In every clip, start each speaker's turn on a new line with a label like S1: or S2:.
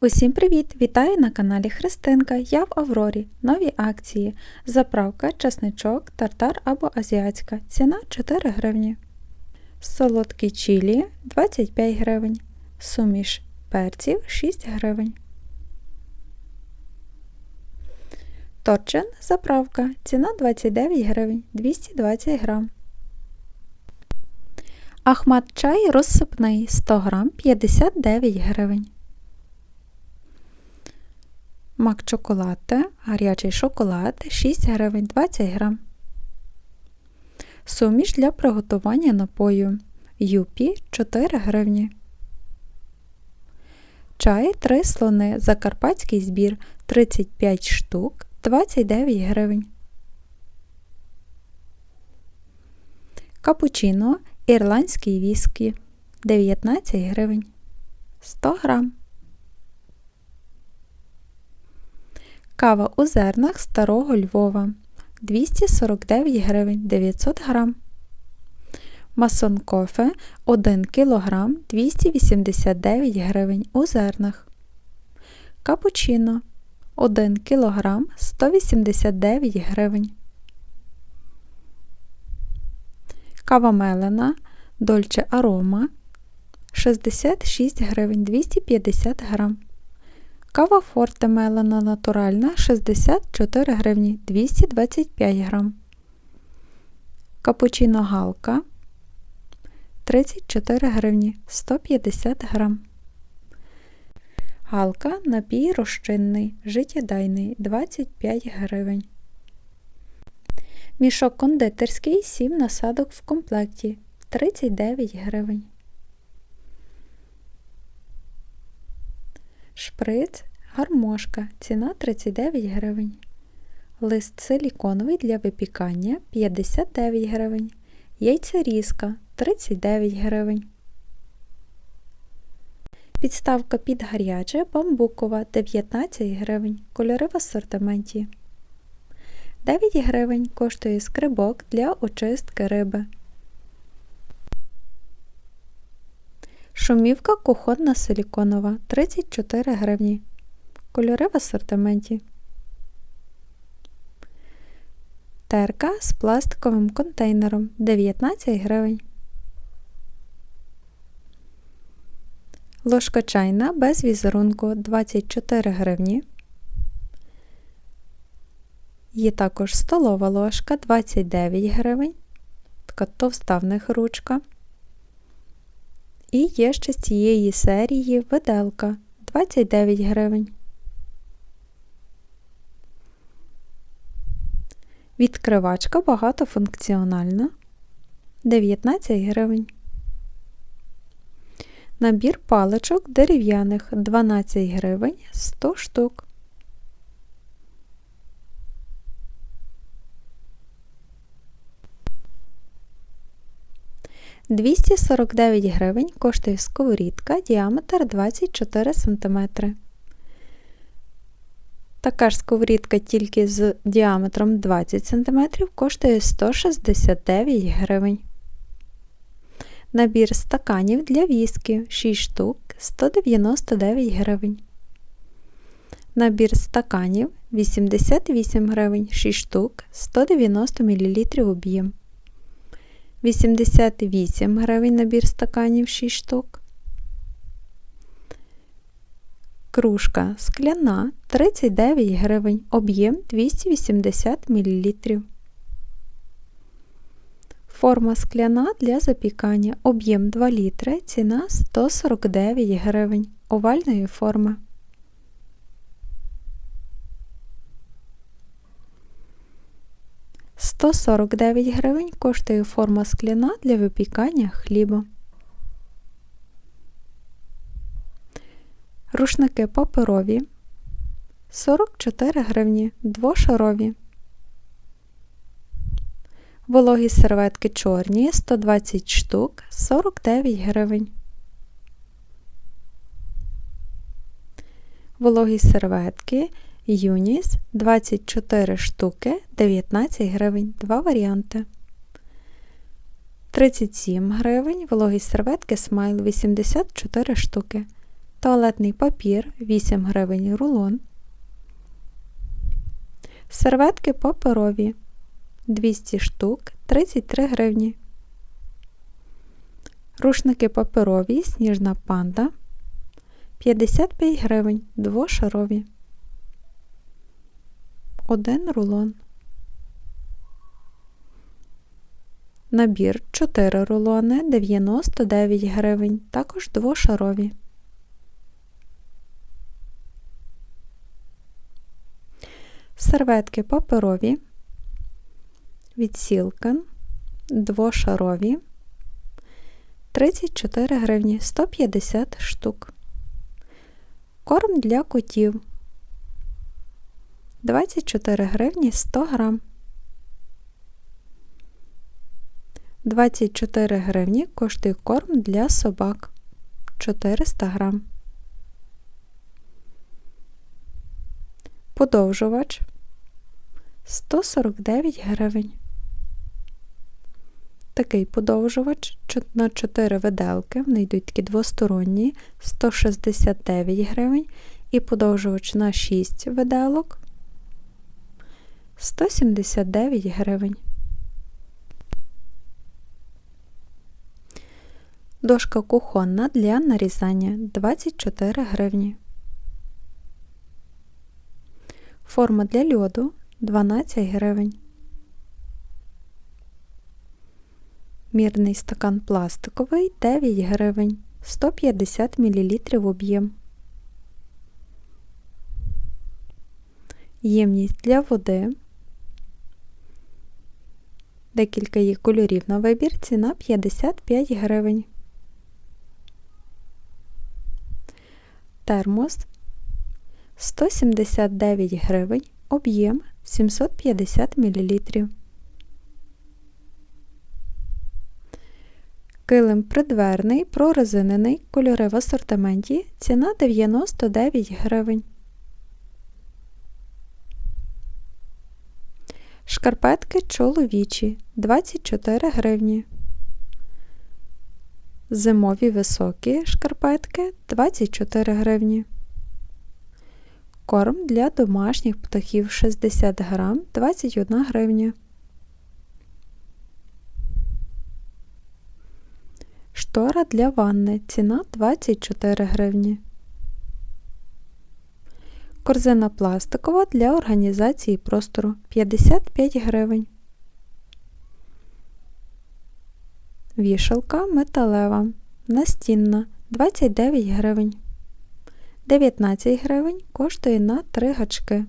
S1: Усім привіт! Вітаю на каналі Христинка. Я в Аврорі. Нові акції. Заправка, часничок, тартар або азіатська. Ціна 4 гривні. Солодкі чилі 25 гривень. Суміш перців 6 гривень. Торчин заправка. Ціна 29 гривень 220 грам. Ахмат чай розсипний 100 грам 59 гривень. Мак чоколате, гарячий шоколад 6 гривень 20 грам. Суміш для приготування напою Юпі 4 гривні. Чай 3 слони. Закарпатський збір 35 штук 29 гривень. Капучино ірландський віскі 19 гривень 100 грам. Кава у зернах старого Львова 249 гривень 900 грам. Масон кофе 1 кг 289 гривень у зернах. Капучино 1 кг 189 гривень. Кава мелена Дольче Арома 66 гривень 250 грам. Кава Форте мелена натуральна 64 гривні 225 грам. Капучино галка 34 гривні 150 грам. Галка напій розчинний, життєдайний 25 гривень. Мішок кондитерський 7 насадок в комплекті 39 гривень. Шприц гармошка. Ціна 39 гривень. Лист силіконовий для випікання 59 гривень. Яйцерізка 39 гривень. Підставка під гаряче бамбукова 19 гривень. Кольори в асортименті. 9 гривень коштує скрибок для очистки риби. Шумівка кухонна силіконова 34 гривні. Кольори в асортименті. Терка з пластиковим контейнером 19 гривень. Ложка чайна без візерунку 24 гривні. Є також столова ложка 29 гривень. Така товста в них ручка. І є ще з цієї серії виделка 29 гривень. Відкривачка багатофункціональна 19 гривень. Набір паличок дерев'яних 12 гривень 100 штук. Двісті сорок дев'ять гривень коштує сковорідка діаметр 24 см. Така ж сковорідка тільки з діаметром 20 см коштує 169 гривень. Набір стаканів для віскі 6 штук 199 гривень. Набір стаканів 88 гривень 6 штук 190 мл об'єм. 88 гривень набір стаканів 6 штук. Кружка скляна 39 гривень, об'єм 280 мл. Форма скляна для запікання, об'єм 2 літри, ціна 149 гривень овальної форми. Сто сорок дев'ять гривень коштує форма скляна для випікання хліба. Рушники паперові 44 гривні, двошарові. Вологі серветки чорні 120 штук 49 гривень. Вологі серветки Юніс 24 штуки 19 гривень. Два варіанти. 37 гривень. Вологі серветки Смайл 84 штуки туалетний папір 8 гривень рулон, серветки паперові 200 штук 33 гривні, рушники паперові сніжна панда 55 гривень двошарові, 1 рулон. Набір 4 рулони 99 гривень, також двошарові. Серветки паперові, відсілка, двошарові, 34 гривні 150 штук. Корм для котів 24 гривні 100 грам. 24 гривні коштує корм для собак 400 грам. Подовжувач 149 гривень. Такий подовжувач на 4 виделки, вони йдуть такі двосторонні 169 гривень. І подовжувач на 6 виделок 179 гривень. Дошка кухонна для нарізання 24 гривні. Форма для льоду 12 гривень. Мірний стакан пластиковий 9 гривень 150 мл об'єм. Ємність для води. Декілька є кольорів на вибір, ціна 55 гривень. термос 179 гривень, об'єм 750 мл. Килим придверний, прорезинений, кольори в асортименті, ціна 99 гривень. Шкарпетки чоловічі 24 гривні. Зимові високі шкарпетки 24 гривні. Корм для домашніх птахів 60 грам 21 гривня. Штора для ванни. Ціна 24 гривні. Корзина пластикова для організації простору 55 гривень. Вішалка металева. Настінна 29 гривень. 19 гривень коштує на 3 гачки.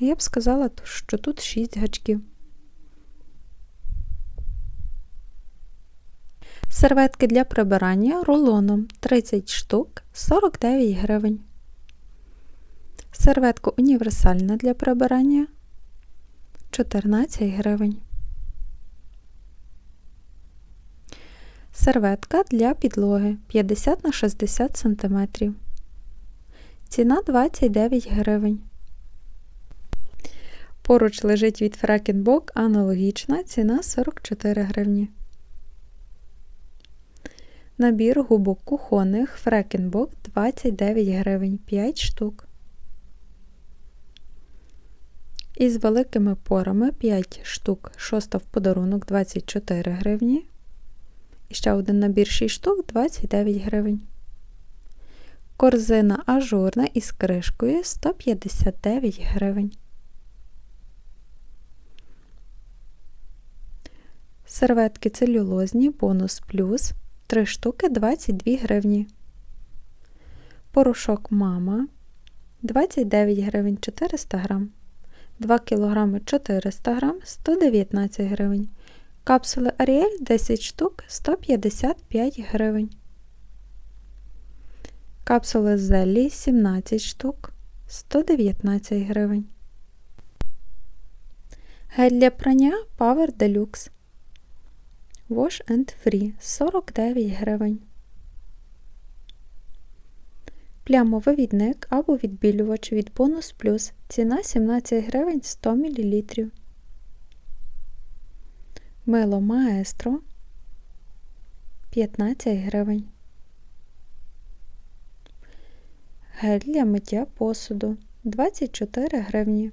S1: Я б сказала, що тут 6 гачків. Серветки для прибирання рулоном 30 штук 49 гривень. Серветка універсальна для прибирання 14 гривень. Серветка для підлоги 50 на 60 см. Ціна 29 гривень. Поруч лежить від Фрекенбок аналогічна ціна 44 гривні. Набір губок кухонних Фрекенбок 29 гривень 5 штук. Із великими порами 5 штук, шоста в подарунок 24 гривні. І ще один набір 6 штук 29 гривень. Корзина ажурна із кришкою 159 гривень. Серветки целюлозні бонус плюс 3 штуки 22 гривні. Порошок мама 29 гривень 400 грам. 2 кг 400 грам 119 гривень. Капсули Ariel 10 штук 155 гривень. Капсули Зелі 17 штук 119 гривень. Гель для прання Power Deluxe. Wash and Free 49 гривень. Плямовий або відбілювач від Bonus Plus. Ціна 17 гривень 100 мл. Мило маестро 15 гривень. Гель для миття посуду 24 гривні.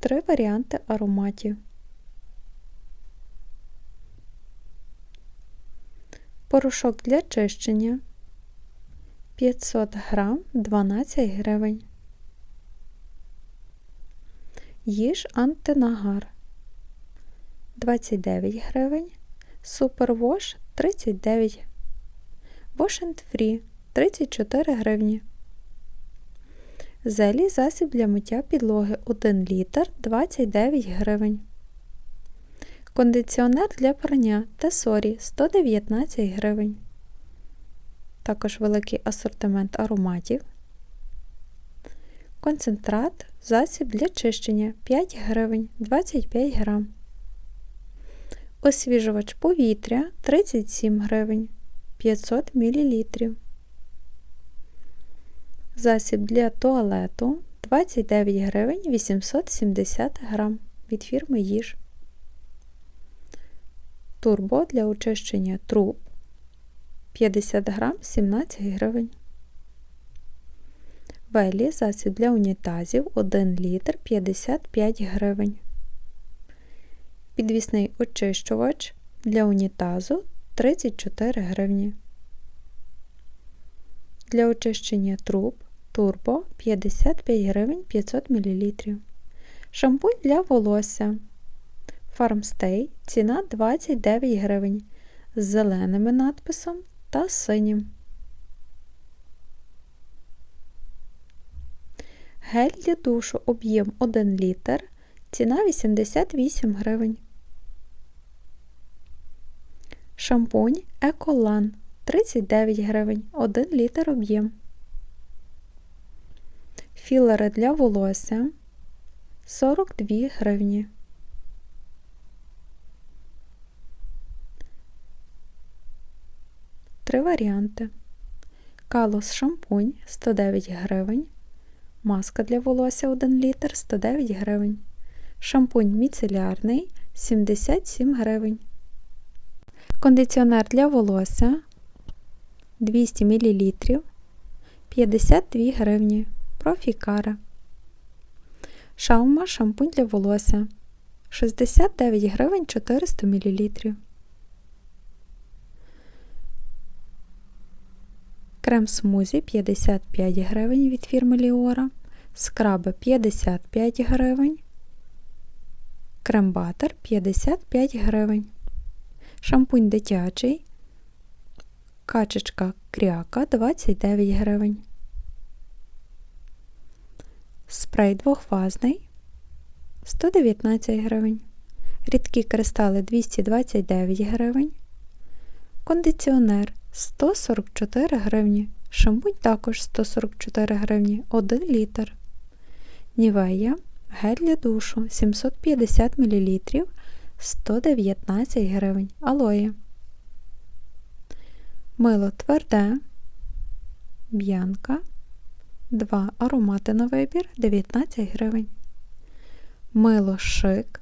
S1: Три варіанти ароматів. Порошок для чищення 500 грам 12 гривень. Їж антинагар 29 гривень. Супервош 39 Wash and Free 34 гривні. Зелі засіб для миття підлоги 1 літр 29 гривень. Кондиціонер для прання Тесорі 119 гривень. Також великий асортимент ароматів. Концентрат засіб для чищення 5 гривень 25 грам. Освіжувач повітря 37 гривень 500 мл. Засіб для туалету 29 гривень 870 грам від фірми Їж. Турбо для очищення труб 50 грам 17 гривень. Велі засіб для унітазів 1 літр 55 гривень. Підвісний очищувач для унітазу 34 гривні. Для очищення труб турбо 55 гривень 500 мл. Шампунь для волосся. Farmstay ціна 29 гривень з зеленим надписом та синім. Гель для душу об'єм 1 літр. Ціна 88 гривень. Шампунь Еколан 39 гривень 1 літр об'єм. Філери для волосся 42 гривні. Три варіанти. Калос шампунь 109 гривень. Маска для волосся 1 літр 109 гривень. Шампунь міцелярний 77 гривень. Кондиціонер для волосся 200 мл 52 гривні. Профікара. Шаума шампунь для волосся 69 гривень 400 мл. Крем смузі 55 гривень від фірми Ліора. Скраби 55 гривень. Крем-батер 55 гривень. Шампунь дитячий. Качечка кряка 29 гривень. Спрей двохфазний 119 гривень. Рідкі кристали 229 гривень. Кондиціонер 144 гривні. Шампунь також 144 гривні 1 літр. Нівея гель для душу 750 мл 119 гривень. Алоє. Мило тверде. Б'янка. 2 аромати на вибір 19 гривень. Мило шик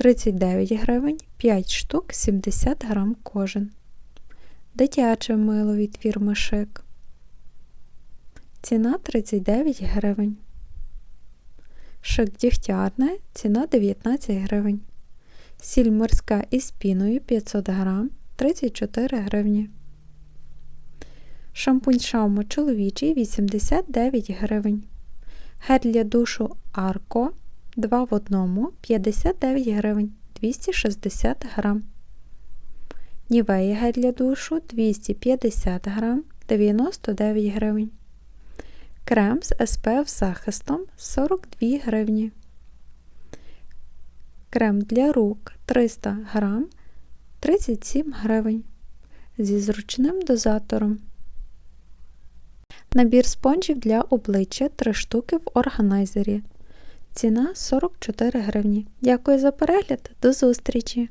S1: 39 гривень, 5 штук 70 грам кожен. Дитяче мило від фірми Шик. Ціна 39 гривень. Шик дігтярне, ціна 19 гривень. Сіль морська із піною 500 грам 34 гривні. Шампунь шаума чоловічий 89 гривень. Гель для душу Арко 2 в 1 59 гривень 260 грам. Нівея гель для душу 250 грам 99 гривень. Крем з SPF захистом 42 гривні. Крем для рук 300 грам 37 гривень. Зі зручним дозатором. Набір спонжів для обличчя 3 штуки в органайзері. Ціна 44 гривні. Дякую за перегляд. До зустрічі!